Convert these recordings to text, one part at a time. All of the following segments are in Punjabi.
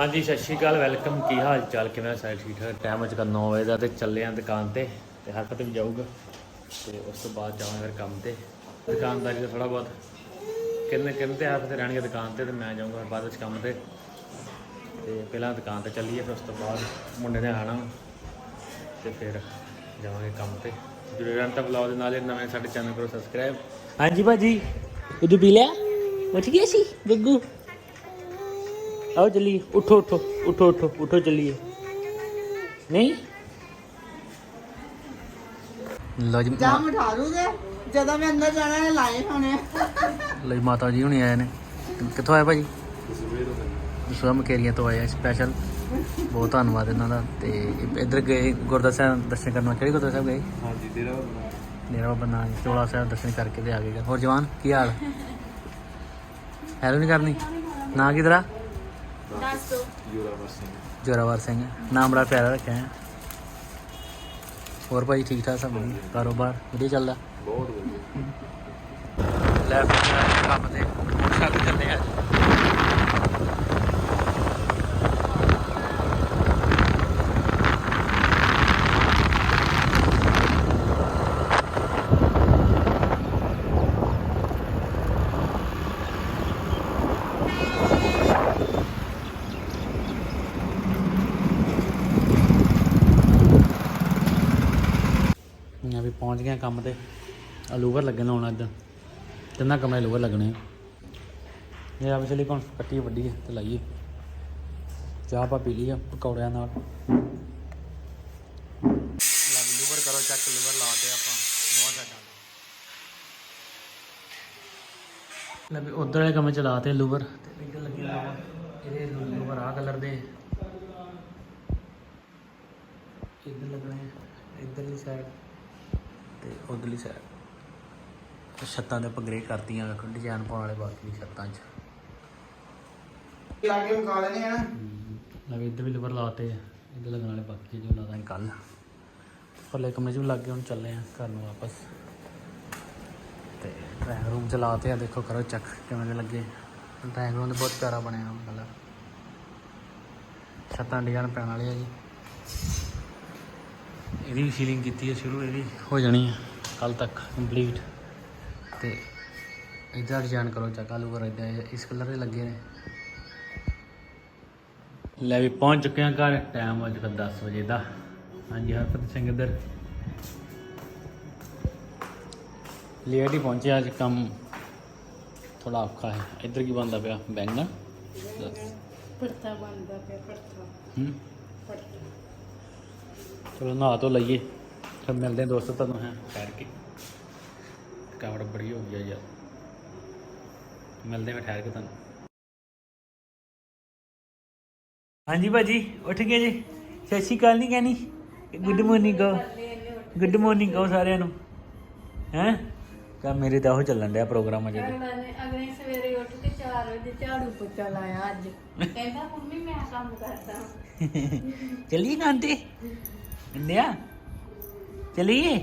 ਹਾਂਜੀ ਸਤਿ ਸ਼੍ਰੀ ਅਕਾਲ ਵੈਲਕਮ। ਕੀ ਹਾਲ ਚਾਲ? ਕਿਵੇਂ ਸਾਰੇ? ਠੀਕ ਠਾਕ? ਟਾਈਮ ਅੱਜ ਕੱਲ੍ਹ 9 ਵਜੇ ਦਾ ਤੇ ਚੱਲੇ ਆਂ ਦੁਕਾਨ ਤੇ ਤੇ ਹਰਕਤ ਵੀ ਜਾਊਗਾ। ਤੇ ਉਸ ਤੋਂ ਬਾਅਦ ਜਾਵਾਂਗੇ ਫਿਰ ਕੰਮ ਤੇ। ਦੁਕਾਨਦਾਰੀ ਦਾ ਥੋੜਾ ਬਹੁਤ ਕਿੰਨੇ ਕਿੰਨੇ ਤੇ ਆਪ ਤੇ ਰਹਿਣਗੇ ਦੁਕਾਨ ਤੇ ਤੇ ਮੈਂ ਜਾਊਂਗਾ ਬਾਅਦ ਵਿੱਚ ਕੰਮ ਤੇ। ਤੇ ਪਹਿਲਾਂ ਦੁਕਾਨ ਤੇ ਚੱਲੀਏ ਫਿਰ ਉਸ ਤੋਂ ਬਾਅਦ ਮੁੰਡੇ ਨੇ ਆਣਾ। ਤੇ ਫਿਰ ਜਾਵਾਂਗੇ ਕੰਮ ਤੇ। ਜੁੜੇ ਰਹਿਣ ਤਾਂ ਬਲੌਗ ਦੇ ਨਾਲ ਨਵੇਂ ਸਾਡੇ ਚੈਨਲ ਕਰੋ ਸਬਸਕ੍ਰਾਈਬ। ਹਾਂਜੀ ਭਾਜੀ ਉਦੋਂ ਪੀ ਲਿਆ? ਉੱਠ ਗਿਆ ਸੀ ਗੱਗੂ? ਆਓ ਚੱਲੀਏ। ਉਠੋ ਉਠੋ ਉਠੋ ਉਠੋ ਉਠੋ ਚੱਲੀਏ। ਨਹੀਂ? ਲੋ ਜੀ ਜਾਂ ਉਠਾ ਲੂਗੇ ਜਦੋਂ ਮੈਂ ਅੰਦਰ ਜਾਣਾ ਹੈ ਲਾਏ ਹੋਣੇ। ਲਈ ਮਾਤਾ ਜੀ ਹੁਣੀ ਆਏ ਨੇ। ਕਿੱਥੋਂ ਆਏ ਭਾਜੀ? ਦਸੂਆ ਮਕੇਰੀਆਂ ਤੋਂ ਆਏ ਆ ਸਪੈਸ਼ਲ ਬਹੁਤ ਧੰਨਵਾਦ ਇਹਨਾਂ ਦਾ। ਤੇ ਇੱਧਰ ਗਏ ਗੁਰਦੁਆਰਾ ਸਾਹਿਬ ਦਰਸ਼ਨ ਕਰਨ ਕਿਹੜੇ ਗੁਰਦੁਆਰਾ ਸਾਹਿਬ ਗਏ? ਹਾਂਜੀ ਤੇਰਾ ਮੇਰਾ ਬਾਬਾ ਨਾਨਕ ਚੋਲਾ ਸਾਹਿਬ ਦਰਸ਼ਨ ਕਰਕੇ ਤੇ ਆ ਗਏ। ਹੋਰ ਜਵਾਨ ਕੀ ਹਾਲ? ਹੈਲੋ ਨਹੀਂ ਕਰਨੀ? ਨਾ ਕਿਧਰਾ ਯੂਰਾਵਰ ਸਿੰਘ। ਜੋਰਾਵਰ ਸਿੰਘ। ਨਾਮ ਬੜਾ ਪਿਆਰਾ ਰੱਖਿਆ ਹੈ। ਹੋਰ ਭਾਈ ਠੀਕ ਠਾਕ ਸਭ ਕਾਰੋਬਾਰ ਵਧੀਆ ਚੱਲਦਾ? ਬਹੁਤ ਵਧੀਆ। ਲੈ ਕੰਮ ਤੇ ਮੋਟਰਸਾਈਕਲ ਚੱਲੇ ਆ ਮੈਂ ਵੀ ਪਹੁੰਚ ਗਿਆ ਕੰਮ ਤੇ। ਆ ਲੂਵਰ ਲੱਗਣ ਲਾਉਣਾ ਅੱਜ। ਤਿੰਨਾਂ ਕਮਰੇ ਲੂਵਰ ਲੱਗਣੇ ਆ। ਇਹ ਆਪ ਚਲੀ ਕੋਣ ਕੱਟੀ ਵੱਡੀ ਹੈ ਤੇ ਲਾਈਏ। ਚਾਹ ਪਾ ਪੀ ਲਈ ਆ ਪਕੌੜਿਆਂ ਨਾਲ। ਲੱਗ ਲੂਵਰ ਕਰੋ ਚੈੱਕ ਲੂਵਰ ਲਾ ਤੇ ਆਪਾਂ ਬਹੁਤ ਸਾਡਾ ਲੈ ਵੀ ਉਧਰ ਵਾਲੇ ਕਮਰੇ ਚ ਲਾਤੇ ਲੂਵਰ ਤੇ ਇੱਧਰ ਲੱਗੇ ਲਾਵਾ ਇਹਦੇ ਲੂਵਰ ਆ ਕਲਰ ਦੇ। ਇੱਧਰ ਲੱਗਣੇ ਆ, ਇੱਧਰਲੀ ਸਾਈਡ ਤੇ ਉਧਰਲੀ ਸਾਈਡ ਛੱਤਾਂ ਦੇ ਆਪਾਂ ਗ੍ਰੇ ਕਰਤੀਆਂ ਵੇਖੋ ਡਿਜ਼ਾਈਨ ਪਾਉਣ ਵਾਲੇ ਬਾਕੀ ਛੱਤਾਂ 'ਚ। ਲਾਗੇ ਮੁਕਾ ਲੈਣੇ ਆ ਨਾ? ਲਵੇ ਇੱਧਰ ਵੀ ਲਿਵਰ ਲਾਤੇ ਆ ਇੱਧਰ ਲੱਗਣ ਵਾਲੇ ਬਾਕੀ ਆ ਜੋ ਲਾਦਾਂਗੇ ਕੱਲ ਪਰਲੇ ਕਮਰੇ 'ਚ ਵੀ ਲੱਗ ਗਏ ਹੁਣ ਚੱਲੇ ਆ ਘਰ ਨੂੰ ਵਾਪਸ। ਤੇ ਡਰਾਇੰਗ ਰੂਮ 'ਚ ਲਾਤੇ ਆ ਦੇਖੋ ਕਰੋ ਚੈੱਕ ਕਿਵੇਂ ਦੇ ਲੱਗੇ। ਡਰਾਇੰਗ ਰੂਮ ਤੇ ਬਹੁਤ ਪਿਆਰਾ ਬਣਿਆ ਮਤਲਬ। ਛੱਤਾਂ ਡਿਜ਼ਾਈਨ ਪੈਣ ਵਾਲੇ ਆ ਜੀ। ਇਹਦੀ ਵੀ ਫੀਲਿੰਗ ਕੀਤੀ ਹੈ ਸ਼ੁਰੂ ਇਹਦੀ ਹੋ ਜਾਣੀ ਹੈ। ਕੱਲ ਤੱਕ ਕੰਪਲੀਟ ਤੇ ਇਹਦਾ ਡਿਜ਼ਾਈਨ ਕਰੋ ਚੈੱਕ ਆਲੂ ਕਰ ਇਦਾਂ ਇਸ ਕਲਰ ਦੇ ਲੱਗੇ ਨੇ। ਲੈ ਵੀ ਪਹੁੰਚ ਚੁੱਕੇ ਹਾਂ ਘਰ ਟਾਈਮ ਹੋ ਚੁੱਕਾ 10 ਵਜੇ ਦਾ। ਹਾਂਜੀ ਹਰਪਤ ਸਿੰਘ ਇੱਧਰ। ਲੇਟ ਹੀ ਪਹੁੰਚਿਆ ਅੱਜ ਕੰਮ ਥੋੜਾ ਔਖਾ ਹੈ। ਇੱਧਰ ਕੀ ਬੰਦਾ ਪਿਆ? ਬੈਂਗਣ? ਪਰਤਾ ਬੰਦਾ ਪਿਆ ਪਰਤਾ ਹੂੰ। ਚਲੋ ਨਹਾ ਤੋਂ ਲਈਏ। ਫਿਰ ਮਿਲਦੇ ਹਾਂ ਦੋਸਤੋ ਤੁਹਾਨੂੰ ਹੈ ਠਹਿਰ ਕੇ। ਕਾਵੜ ਬੜੀ ਹੋ ਗਈ ਆ ਯਾਰ। ਮਿਲਦੇ ਹਾਂ ਠਹਿਰ ਕੇ ਤੁਹਾਨੂੰ। ਹਾਂਜੀ ਭਾਜੀ ਉੱਠ ਗਏ ਜੀ। ਸਤਿ ਸ਼੍ਰੀ ਅਕਾਲ ਨਹੀਂ ਕਹਿਣੀ। ਗੁੱਡ ਮਾਰਨਿੰਗ ਕਹੋ ਗੁੱਡ ਮਾਰਨਿੰਗ ਕਹੋ ਸਾਰਿਆਂ ਨੂੰ। ਹੈ? ਕਾ ਮੇਰੇ ਤਾਂ ਉਹ ਚੱਲਣ ਡਿਆ ਪ੍ਰੋਗਰਾਮ ਅਜੇ ਅਗਲੇ ਸਵੇਰੇ ਉੱਠ ਕੇ 4 ਵਜੇ ਝਾੜੂ ਪੋਚਾ ਲਾਇਆ ਅੱਜ। ਕਹਿੰਦਾ ਮੰਮੀ ਮੈਂ ਕੰਮ ਕਰਦਾ। ਚੱਲੀਏ ਕਾਂਤੇ ਇੰਦਿਆ ਚੱਲੀਏ?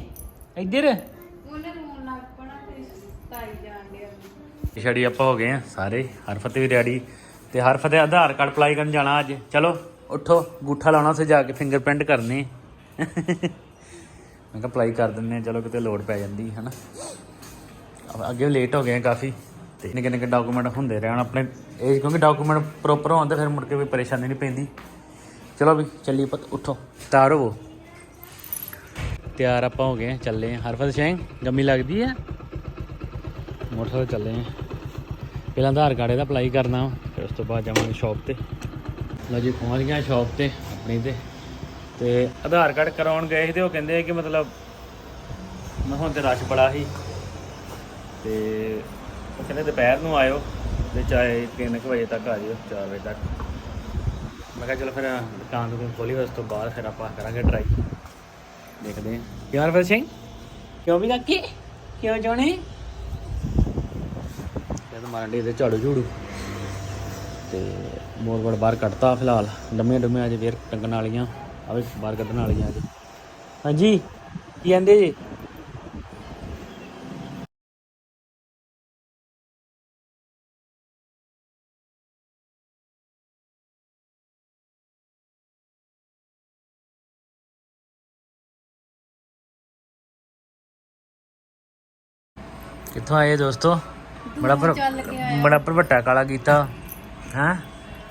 ਇੱਧਰ। ਉਹਨੇ ਰੋਣ ਲੱਗ ਪਣਾ ਤੇ ਸਤਾਈ ਜਾਣ ਡਿਆ। ਛੜੀ ਆਪਾਂ ਹੋ ਗਏ ਆ ਸਾਰੇ ਹਰਫਤ ਵੀ ਰੈਡੀ ਤੇ ਹਰਫਤ ਦੇ ਆਧਾਰ ਕਾਰਡ ਅਪਲਾਈ ਕਰਨ ਜਾਣਾ ਅੱਜ। ਚਲੋ ਉੱਠੋ ਗੂਠਾ ਲਾਉਣਾ ਉੱਥੇ ਜਾ ਕੇ ਫਿੰਗਰਪ੍ਰਿੰਟ ਕਰਨੇ। ਮੈਂ ਕਿਹਾ ਅਪਲਾਈ ਕਰ ਦਿੰਨੇ ਆ ਚਲੋ ਕਿਤੇ ਲੋਡ ਪੈ ਜਾਂਦੀ ਹੈ ਨਾ ਅੱਗੇ ਲੇਟ ਹੋ ਗਏ ਆ ਕਾਫੀ। ਤੇ ਨਿੱਕੇ ਨਿੱਕੇ ਡਾਕੂਮੈਂਟ ਹੁੰਦੇ ਰਹਿਣ ਆਪਣੇ। ਇਹ ਕਿਉਂਕਿ ਡਾਕੂਮੈਂਟ ਪ੍ਰੋਪਰ ਹੋਣ ਤੇ ਫਿਰ ਮੁੜ ਕੇ ਕੋਈ ਪਰੇਸ਼ਾਨੀ ਨਹੀਂ ਪੈਂਦੀ। ਚਲੋ ਵੀ ਚੱਲੀਏ ਪਤ ਉੱਠੋ। ਤਿਆਰ ਹੋਵੋ। ਤਿਆਰ ਆਪਾਂ ਹੋ ਗਏ ਚੱਲੇ ਹਾਂ। ਹਰਫਤ ਸਿੰਘ, ਗੰਮੀ ਲੱਗਦੀ ਹੈ? ਮੋਟਰਸਾਈਕਲ ਚੱਲੇ ਹਾਂ। ਪਹਿਲਾਂ ਆਧਾਰ ਕਾਰਡ ਇਹਦਾ ਅਪਲਾਈ ਕਰਨਾ ਫਿਰ ਉਸ ਤੋਂ ਬਾਅਦ ਜਾਵਾਂਗੇ ਸ਼ਾਪ ਤੇ। ਲਓ ਜੀ, ਪਹੁੰਚ ਗਿਆ ਸ਼ਾਪ ਤੇ, ਆਪਣੀ ਤੇ। ਤੇ ਆਧਾਰ ਕਾਰਡ ਕਰਾਉਣ ਗਏ ਸੀ ਤੇ ਉਹ ਕਹਿੰਦੇ ਕਿ ਮਤਲਬ ਮੈਂ ਹੁਣ ਤੇ ਰਸ਼ ਬੜਾ ਸੀ। ਤੇ ਉਹ ਕਹਿੰਦੇ ਦੁਪਹਿਰ ਨੂੰ ਆਇਓ ਤੇ ਚਾਹੇ 3 ਵਜੇ ਤੱਕ ਆ ਜਿਓ 4 ਵਜੇ ਤੱਕ। ਮੈਂ ਕਿਹਾ ਚਲੋ ਫਿਰ ਦੁਕਾਨ ਤੋਂ ਖੋਲੀ, ਉਸ ਤੋਂ ਬਾਅਦ ਫਿਰ ਆਪਾਂ ਕਰਾਂਗੇ ਟਰਾਈ ਦੇਖਦੇ ਹਾਂ। ਯਾਰ ਫਿਰ ਸਿੰਘ ਕਿਉਂ ਵੀ ਕਾਕੀ ਕਿਉਂ ਚਾਹਣੇ ਇਹ ਤਾਂ ਮਾਰਨ ਦੇ ਇਹਦੇ ਝਾੜੂ ਝੂੜੂ। ਤੇ ਮੋਰ ਬੜ ਬਾਹਰ ਕੱਢਤਾ ਫਿਲਹਾਲ। ਡੰਮੇ ਡੰਮੇ ਅਜੇ ਫੇਰ ਟੰਗਣ ਵਾਲੀਆਂ। ਆਵੇ ਬਾਹਰ ਕੱਢਣ ਵਾਲੀਆਂ ਅਜੇ। ਹਾਂਜੀ। ਕੀ ਕਹਿੰਦੇ ਜੀ? ਕਿੱਥੋਂ ਆਏ ਦੋਸਤੋ? ਬੜਾ ਪਰ ਬੜਾ ਭਰਵੱਟਾ ਕਾਲਾ ਕੀਤਾ। ਹਾਂ?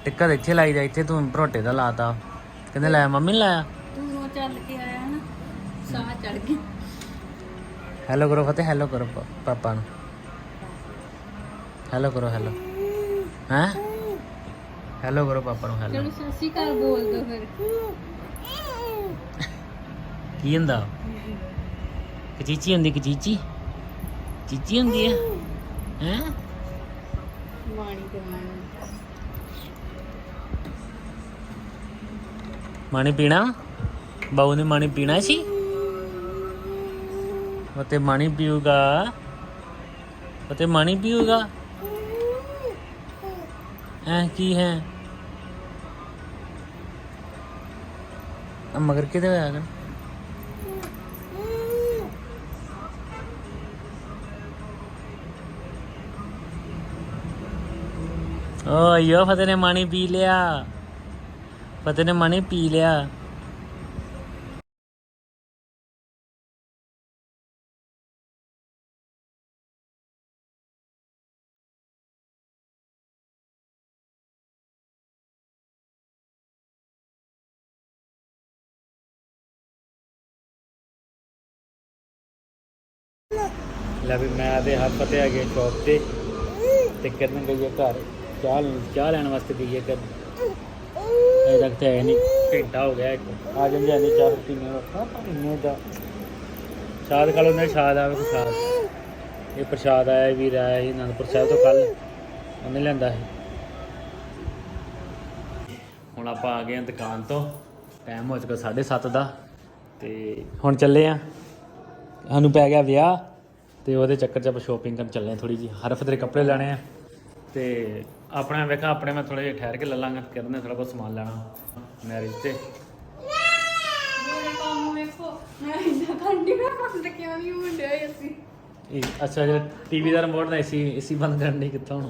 ਟਿੱਕਾ ਇੱਥੇ ਲਾਈਦਾ ਇੱਥੇ ਤੂੰ ਭਰੋਟੇ ਦਾ ਲਾਤਾ। ਕਹਿੰਦੇ ਲਾਇਆ ਮੰਮੀ ਨੇ ਲਾਇਆ? ਦੂਰੋਂ ਚੱਲ ਕੇ ਆਇਆ ਨਾ ਸਾਹ ਚੜ ਗਿਆ। ਹੈਲੋ ਕਰੋ ਫਤਿਹ ਹੈਲੋ ਕਰੋ ਪਾਪਾ ਨੂੰ। ਹੈਲੋ ਕਰੋ ਹੈਲੋ ਹਾਂ? ਹੈਲੋ ਕਰੋ ਪਾਪਾ ਨੂੰ ਹੈਲੋ ਚਲੋ ਸ਼੍ਰੀ ਅਕਾਲ ਬੋਲ ਦੋ ਫਿਰ। ਕੀ ਹੁੰਦਾ? ਕਚੀਚੀ ਹੁੰਦੀ ਕਚੀਚੀ? ਚੀਚੀ ਹੁੰਦੀ ਹੈ ਹੈ? ਮਾਣੀ ਤੇ ਮਾਣੀ ਪਾਣੀ ਪੀਣਾ? ਬਾਊ ਨੇ ਪਾਣੀ ਪੀਣਾ ਸੀ? ਉਹ ਤੇ ਪਾਣੀ ਪੀਊਗਾ। ਉਹ ਤੇ ਪਾਣੀ ਪੀਊਗਾ। ਐ ਕੀ ਹੈ? ਮਗਰ ਕਿਤੇ ਹੋਇਆ ਕਰ ਓ ਯੋ ਫਤਿਹ ਨੇ ਪਾਣੀ ਪੀ ਲਿਆ। ਫਤਿਹ ਨੇ ਪਾਣੀ ਪੀ ਲਿਆ। ਲੈ ਵੀ ਮੈਂ ਤੇ ਹੱਥ ਪਤੇ ਆ ਗਏ ਸ਼ੌਪ ਤੇ ਤੇ ਕਰਨ ਗਈ ਘਰ। ਚਾਹ ਲੈਣ- ਚਾਹ ਲੈਣ ਵਾਸਤੇ ਗਈ ਹੈ ਕਰ ਇਹ ਤੱਕ ਤਾਂ ਹੈ ਨਹੀਂ। ਘੰਟਾ ਹੋ ਗਿਆ ਇੱਕ ਆ ਜਾਂਦੇ ਆਂਦੇ ਚਾਹ ਪੀਣੇ ਵਾਸਤੇ ਪੀਣੇ ਦਾ। ਸ਼ਾਦ ਖਾ ਲੋ ਸ਼ਾਦ ਆਵੇ ਪ੍ਰਸ਼ਾਦ ਇਹ ਪ੍ਰਸ਼ਾਦ ਆਇਆ, ਵੀਰ ਆਇਆ ਸੀ ਅਨੰਦਪੁਰ ਸਾਹਿਬ ਤੋਂ ਕੱਲ ਉਹਨੇ ਲੈਂਦਾ ਸੀ। ਹੁਣ ਆਪਾਂ ਆ ਗਏ ਹਾਂ ਦੁਕਾਨ ਤੋਂ। ਟਾਈਮ ਹੋ ਚੁੱਕਾ 7:30 ਦਾ। ਤੇ ਹੁਣ ਚੱਲੇ ਆ। ਸਾਨੂੰ ਪੈ ਗਿਆ ਵਿਆਹ। ਤੇ ਉਹਦੇ ਚੱਕਰ 'ਚ ਆਪਾਂ ਸ਼ੋਪਿੰਗ ਕਰਨ ਚੱਲੇ ਆ ਥੋੜੀ ਜੀ ਹਰਫ ਦੇ ਕੱਪੜੇ ਲੈਣੇ ਆ। ਤੇ ਆਪਣਾ ਵੇਖਾਂ ਆਪਣੇ ਮੈਂ ਥੋੜੇ ਜਿਹਾ ਠਹਿਰ ਕੇ ਲੈ ਲਾਂਗਾ ਕਿਰਨ ਨੇ ਥੋੜਾ ਬਹੁਤ ਸਮਾਨ ਲੈਣਾ। ਮੈਰਿਜ ਤੇ। ਮੇਰੇ ਕੰਮ ਵੇਖੋ ਮੈਂ ਇੰਨਾ ਕੰਡੀ ਮੈਂ ਬੰਦ ਕਿਉਂ ਨਹੀਂ ਹੁੰਦਿਆ ਅਸੀਂ ਇਹ ਅੱਛਾ ਜੇ ਟੀਵੀ ਦਾ ਰਿਮੋਟ ਨਾ ਏਸੀ ਏਸੀ ਬੰਦ ਕਰਨ ਦੀ ਕਿੱਥੋਂ?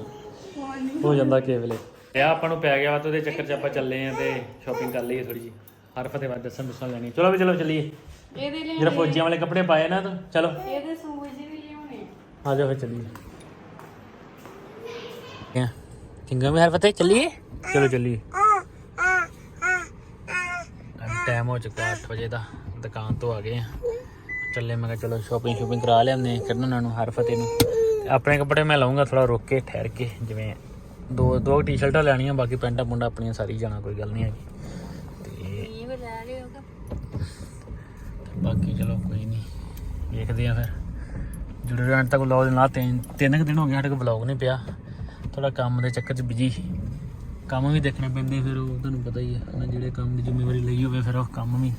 ਹੋ ਜਾਂਦਾ ਕਿਸੇ ਵੇਲੇ। ਆਹ ਆਪਾਂ ਨੂੰ ਪੈ ਗਿਆ ਵਾ ਤੇ ਉਹਦੇ ਚੱਕਰ 'ਚ ਆਪਾਂ ਚੱਲੇ ਆ ਤੇ ਸ਼ੋਪਿੰਗ ਕਰ ਲਈਏ ਥੋੜੀ ਜੀ ਹਰਫ ਦੇ ਬਾਅਦ ਦੱਸਣ ਦੁੱਸਣ ਲੈਣੀ। ਚਲੋ ਵੀ ਚਲੋ ਚੱਲੀਏ। ਇਹਦੇ ਲਈ ਜਿਹੜਾ ਫੌਜੀਆਂ ਵਾਲੇ ਕੱਪੜੇ ਪਾਏ ਨਾ ਤੂੰ ਚਲੋ। ਇਹਦੇ ਸੂਜ ਵੀ ਲਿਆਉਣੇ। ਆ ਜਾਓ ਫਿਰ ਚੱਲੀਏ। ਕਿਆ ਚੰਗਾ ਵੀ ਹਰ ਫਤੇ ਚੱਲੀਏ? ਚਲੋ ਚੱਲੀਏ। ਟਾਈਮ ਹੋ ਚੁੱਕਾ 8 ਵਜੇ ਦਾ ਦੁਕਾਨ ਤੋਂ ਆ ਗਏ ਆ। ਚੱਲੇ ਮੈਂ ਕਿਹਾ ਚਲੋ ਸ਼ਾਪਿੰਗ ਸ਼ੂਪਿੰਗ ਕਰਾ ਲਿਆਉਂਦੇ ਕਰਨ ਉਹਨਾਂ ਨੂੰ ਹਰ ਫਤੇ ਨੂੰ। ਆਪਣੇ ਕੱਪੜੇ ਮੈਂ ਲਾਉਂਗਾ ਥੋੜਾ ਰੁਕ ਕੇ ਠਹਿਰ ਕੇ ਜਿਵੇਂ ਦੋ ਦੋ ਟੀ-ਸ਼ਰਟਾਂ ਲੈਣੀਆਂ ਬਾਕੀ ਪੈਂਟਾਂ ਪੁੰਡਾਂ ਆਪਣੀਆਂ ਸਾਰੀ ਜਾਣਾ ਕੋਈ ਗੱਲ ਨਹੀਂ ਹੈਗੀ। ਤੇ ਲੈ ਲਿਓਗਾ ਬਾਕੀ ਚਲੋ ਕੋਈ ਨਹੀਂ ਵੇਖਦੇ ਆ ਫਿਰ। ਜੁੜੇ ਰਹਿਣ ਤੱਕ ਵਲੌਗ ਦੇ ਨਾਲ ਤਿੰਨ ਤਿੰਨ ਦਿਨ ਹੋ ਗਏ ਸਾਡੇ ਕੋਲ ਵਲੌਗ ਨਹੀਂ ਪਿਆ। ਥੋੜਾ ਕੰਮ ਦੇ ਚੱਕਰ 'ਚ ਬਿਜ਼ੀ ਕੰਮ ਵੀ ਦੇਖਣੇ ਪੈਂਦੇ ਫਿਰ ਉਹ ਤੁਹਾਨੂੰ ਪਤਾ ਹੀ ਹੈ ਨਾ ਜਿਹੜੇ ਕੰਮ ਦੀ ਜ਼ਿੰਮੇਵਾਰੀ ਲਈ ਹੋਵੇ ਫਿਰ ਉਹ ਕੰਮ ਵੀ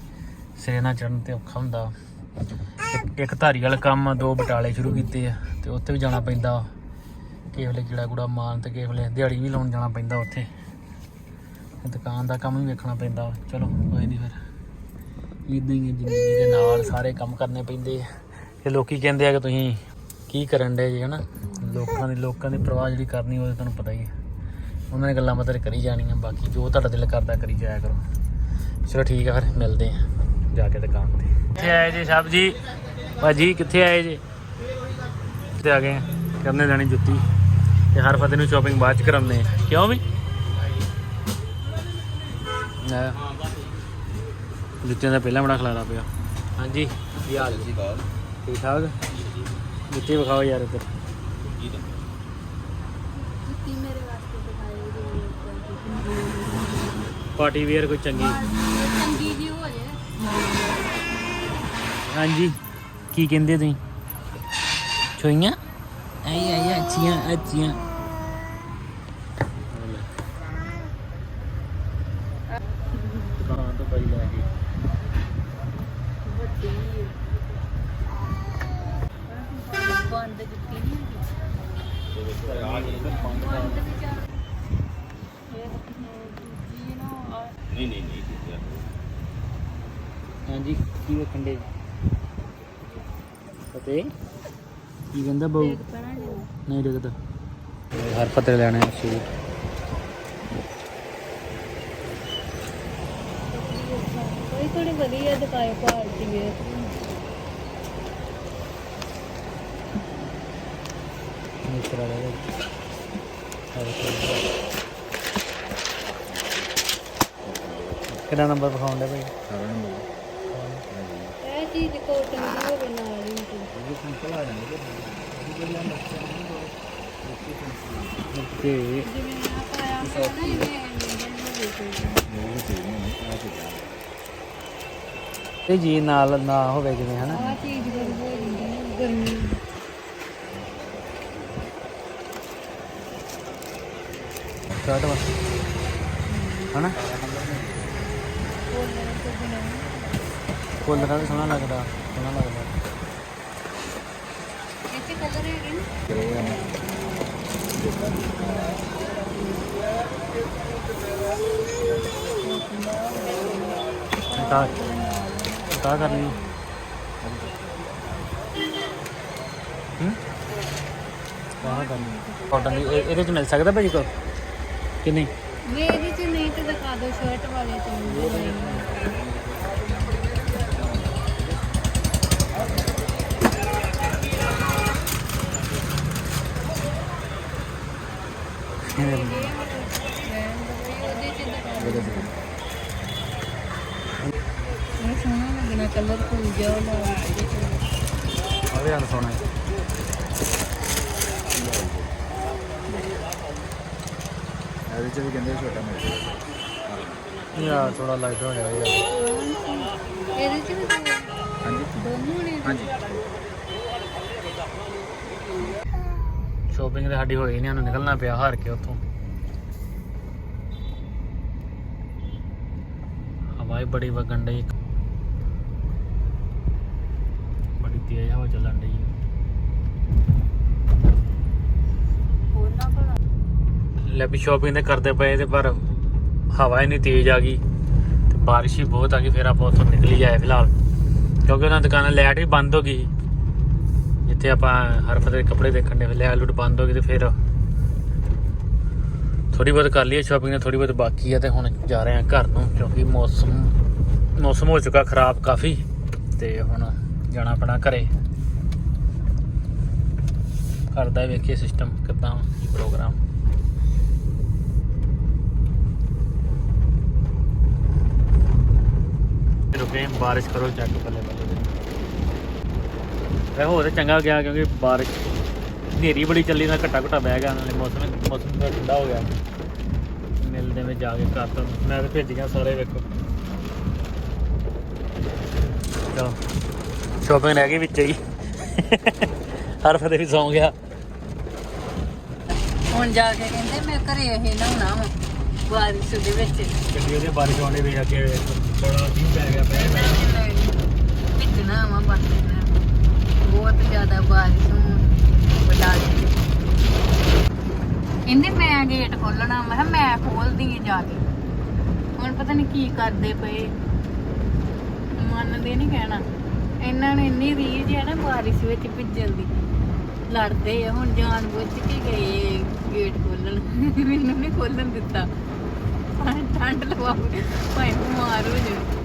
ਸਿਰੇ ਨਾਲ ਚੜਨ ਤੇ ਔਖਾ ਹੁੰਦਾ। ਇੱਕ- ਧਾਰੀ ਵਾਲਾ ਕੰਮ ਦੋ ਬਟਾਲੇ ਸ਼ੁਰੂ ਕੀਤੇ ਆ ਤੇ ਉੱਥੇ ਵੀ ਜਾਣਾ ਪੈਂਦਾ ਕਿਸੇ ਵੇਲੇ ਕੀੜਾ ਕੂੜਾ ਮਾਰਨ ਤੇ ਕਿਸੇ ਵੇਲੇ ਦਿਹਾੜੀ ਵੀ ਲਾਉਣ ਜਾਣਾ ਪੈਂਦਾ ਉੱਥੇ। ਦੁਕਾਨ ਦਾ ਕੰਮ ਵੀ ਵੇਖਣਾ ਪੈਂਦਾ ਚਲੋ, ਕੋਈ ਨਹੀਂ ਫਿਰ। ਇਦਾਂ ਹੀ ਹੈ ਜ਼ਿੰਦਗੀ ਦੇ ਨਾਲ ਸਾਰੇ ਕੰਮ ਕਰਨੇ ਪੈਂਦੇ ਆ। ਤੇ ਲੋਕੀ ਕਹਿੰਦੇ ਆ ਕਿ ਤੁਸੀਂ ਕੀ ਕਰਨ ਦੇ ਜੀ, ਹਨਾ? ਲੋਕਾਂ ਦੀ ਲੋਕਾਂ ਦੀ ਪ੍ਰਵਾਹ ਜਿਹੜੀ ਕਰਨੀ ਉਹ ਤੁਹਾਨੂੰ ਪਤਾ ਹੀ ਹੈ। ਉਹਨਾਂ ਨੇ ਗੱਲਾਂ ਮਤਲਬ ਕਰੀ ਜਾਣੀਆਂ ਬਾਕੀ ਜੋ ਤੁਹਾਡਾ ਦਿਲ ਕਰਦਾ ਕਰੀ ਜਾਇਆ ਕਰੋ। ਚਲੋ ਠੀਕ ਆ ਫਿਰ ਮਿਲਦੇ ਆ। ਜਾ ਕੇ ਦੁਕਾਨ ਤੇ। ਕਿੱਥੇ ਆਏ ਜੀ ਸਾਹਿਬ ਜੀ? ਭਾਜੀ ਕਿੱਥੇ ਆਏ ਜੀ? ਕਿੱਥੇ ਆ ਗਏ? ਕਰਨੇ ਜਾਣੀ ਜੁੱਤੀ। ਤੇ ਹਰ ਫਤੇ ਨੂੰ ਸ਼ਾਪਿੰਗ ਬਾਅਦ ਚ ਕਰਾਉਂਦੇ ਆ। ਕਿਉਂ ਵੀ? ਜੁੱਤੀਆਂ ਦਾ ਪਹਿਲਾਂ ਬੜਾ ਖਲਾਰਾ ਪਿਆ। ਹਾਂਜੀ। ਕੀ ਹਾਲ ਜੀ? ਠੀਕ ਠਾਕ? ਜੁੱਤੀ ਵਿਖਾਓ ਯਾਰ ਇੱਧਰ। ਜੁੱਤੀ ਮੇਰੇ ਵਾਸਤੇ ਦਿਖਾਇਓ ਜੀ ਪਾਰਟੀ ਵੇਅਰ ਕੋਈ ਚੰਗੀ? ਚੰਗੀ ਜੀ ਹੋ। ਜੇ ਹਾਂਜੀ। ਕੀ ਕਹਿੰਦੇ ਤੁਸੀਂ? ਛੋਈਆਂ? ਆਈ ਆਈ ਅੱਛੀਆਂ ਅੱਛੀਆਂ। ਦੁਕਾਨ ਤੋਂ ਪਈ ਲੈ ਕੇ ਵੱਡੀ ਬੰਦ ਜੁੱਤੀ ਨਹੀਂ ਹੁੰਦੀ ਨਹੀਂ ਨਹੀਂ ਨਹੀਂ ਹਾਂਜੀ ਕੀ ਵੇਖਣ ਦੇ ਫਤੇ ਕੀ ਕਹਿੰਦਾ ਬਾਊ? ਨਹੀਂ। ਦਿਖਦਾ ਹਰ ਫਤੇ ਲੈਣੇ ਸੂਟ। ਕੋਈ ਥੋੜੀ ਵਧੀਆ ਦਿਖਾਏ ਪਾਰਟੀ ਵੇਅਰ ਫਰਨੀਚਰ ਵਾਲੇ ਦੇ ਕਿਹੜਾ ਨੰਬਰ ਵਿਖਾਉਂਦੇ ਭਾਈ? ਸਾਰਾ ਨੰਬਰ। ਇਹ ਚੀਜ਼ ਕੋਟਨ ਦੀ ਹੋਵੇ ਨਾਲ ਹੀ ਇਹ ਸਿੰਪਲ ਆ ਜਾਣਗੇ ਤੇ ਜਿਵੇਂ ਆ ਪਾਇਆ ਹੋਇਆ ਨਾ ਇਵੇਂ ਕੋਈ ਇਹ ਚੀਜ਼ ਨਹੀਂ ਆ ਚੀਜ਼ਾਂ ਇਹ ਜੀ ਨਾਲ ਨਾ ਹੋਵੇ ਜਿਵੇਂ ਹਨਾ? ਆ ਚੀਜ਼ ਬੜੀ ਹੋ ਜਾਂਦੀ ਹੈ ਗਰਮੀ ਸ਼ਰਟ ਵਾ। ਹਨਾ? ਕੋਲਰ ਵੀ ਸੋਹਣਾ ਲੱਗਦਾ ਸੋਹਣਾ ਲੱਗਦਾ। ਚ ਕਲਰ ਹੈਗੇ ਨਾ। ਤਾਂ ਤਾਂ ਕਰਨੀ। ਹੂੰ? ਤਾਂ ਕਰਨੀ। ਕਾਟਨ ਦੀ ਇਹ- ਇਹਦੇ ਚ ਮਿਲ ਸਕਦਾ ਭਾਜੀ ਕੋ ਕਿ ਨਹੀਂ? ਵੇ ਇਹਦੇ ਚ ਨਹੀਂ ਤੇ ਦਿਖਾ ਦਿਓ ਸ਼ਰਟ ਵਾਲੇ ਚ ਨਹੀਂ ਇਹ ਸੋਹਣਾ ਲੱਗਣਾ ਕਲਰ ਫੁੱਲ ਜਿਹਾ ਉਹ ਨਾਲ ਇਹਦੇ ਚ। ਉਹ ਵੀ ਰੰਗ ਸੋਹਣਾ ਹੈ। ਇਹਦੇ ਚ ਵੀ ਕਹਿੰਦੇ ਛੋਟਾ ਮਿਲ ਯਾਰ ਥੋੜਾ ਲਾਈਟ ਹੋ ਯਾਰ। ਇਹਦੇ ਚ ਵੀ ਦੋ- ਹਾਂਜੀ। ਦੋਨੋਂ ਨੇ? ਹਾਂਜੀ। ਸ਼ੋਪਿੰਗ ਤੇ ਸਾਡੀ ਹੋਈ ਨਹੀਂ ਸਾਨੂੰ ਨਿਕਲਣਾ ਪਿਆ ਹਾਰ ਕੇ ਉੱਥੋਂ। ਹਵਾ ਹੀ ਬੜੀ ਵਗਣ ਡਈ। ਬੜੀ ਤੇਜ਼ ਹਵਾ ਚੱਲਣ ਡਈ। ਉਹਨਾਂ ਲੈ ਵੀ ਸ਼ੋਪਿੰਗ ਤੇ ਕਰਦੇ ਪਏ ਤੇ ਪਰ ਹਵਾ ਇੰਨੀ ਤੇਜ਼ ਆ ਗਈ ਤੇ ਬਾਰਿਸ਼ ਹੀ ਬਹੁਤ ਆ ਗਈ, ਫਿਰ ਆਪਾਂ ਉੱਥੋਂ ਨਿਕਲ ਹੀ ਆਏ ਫਿਲਹਾਲ। ਕਿਉਂਕਿ ਉਹਨਾਂ ਦੁਕਾਨਾਂ ਲਾਈਟ ਵੀ ਬੰਦ ਹੋ ਗਈ। ਜਿੱਥੇ ਆਪਾਂ ਹਰਫਤ ਦੇ ਕੱਪੜੇ ਦੇਖਣ ਦੇ ਲਾਈਟ ਲੂਟ ਬੰਦ ਹੋ ਗਈ ਤੇ ਫਿਰ ਥੋੜੀ ਬਹੁਤ ਕਰ ਲਈ ਸ਼ਾਪਿੰਗ ਨੇ ਥੋੜੀ ਬਹੁਤ ਬਾਕੀ ਆ ਤੇ ਹੁਣ ਜਾ ਰਹੇ ਆ ਘਰ ਨੂੰ, ਕਿਉਂਕਿ ਮੌਸਮ ਮੌਸਮ ਹੋ ਚੁੱਕਾ ਖਰਾਬ ਕਾਫੀ ਤੇ ਹੁਣ ਜਾਣਾ ਆਪਣਾ ਘਰੇ। ਘਰ ਦਾ ਵੇਖੀਏ ਸਿਸਟਮ ਕਿਦਾਂ ਪ੍ਰੋਗਰਾਮ ਰੁਕੇ ਬਾਰਿਸ਼ ਕਰੋ ਚੱਕ ਬੱਲੇ ਬੱਲੇ ਵੈ ਹੋ ਤੇ ਚੰਗਾ ਗਿਆ ਕਿਉਂਕਿ ਬਾਰਿਸ਼ ਹਨੇਰੀ ਬੜੀ ਚੱਲੀ ਨਾ ਘੱਟਾ ਘੱਟਾ ਬਹਿ ਗਿਆ ਨਾਲੇ ਮੌਸਮ ਮੌਸਮ ਥੋੜਾ ਠੰਡਾ ਹੋ ਗਿਆ ਮਿਲਦੇ ਵਿੱਚ ਜਾ ਕੇ ਘਰ ਤੋਂ ਮੈਂ ਤੇ ਭੇਜ ਗਿਆ ਸਾਰੇ ਵੇਖੋ। ਚਲੋ ਸ਼ੋਪਿੰਗ ਰਹਿ ਗਈ ਵਿੱਚ ਹੀ। ਹਰ ਫਤੇ ਵੀ ਸੌਂ ਗਿਆ। ਹੁਣ ਜਾ ਕੇ ਕਹਿੰਦੇ ਮੈਂ ਘਰੇ ਇਹ ਨਹਾਉਣਾ ਵਾ। ਬਾਰਿਸ਼ ਦੇ ਵਿੱਚ। ਗੱਡੀ ਉਹਦੇ ਬਾਰਿਸ਼ ਆਉਂਦੀ ਵੀ ਅੱਗੇ ਬੜਾ ਮੀਂਹ ਪੈ ਗਿਆ ਪੈ ਗਿਆ। ਭਿੱਜਣਾ ਵਾ ਬਸ ਬਹੁਤ ਜ਼ਿਆਦਾ ਬਾਰਿਸ਼ ਬੜਾ ਕਹਿੰਦੇ ਮੈਂ ਗੇਟ ਖੋਲਣਾ ਮੈਂ ਮੈਂ ਖੋਲਦੀ ਆ ਜਾ ਕੇ। ਹੁਣ ਪਤਾ ਨਹੀਂ ਕੀ ਕਰਦੇ ਪਏ। ਮੰਨਦੇ ਨਹੀਂ ਕਹਿਣਾ। ਇਹਨਾਂ ਨੂੰ ਇੰਨੀ ਰੀਝ ਹੈ ਨਾ ਬਾਰਿਸ਼ ਵਿੱਚ ਭਿੱਜਣ ਦੀ। ਲੜਦੇ ਆ ਹੁਣ ਜਾਣ ਬੁੱਝ ਕੇ ਗਏ ਗੇਟ ਖੋਲਣ ਮੈਨੂੰ ਨਹੀਂ ਖੋਲਣ ਦਿੱਤਾ। ਠੰਡ ਲਵਾ ਭਾਈ ਬਿਮਾਰ ਹੋ ਜਾਊ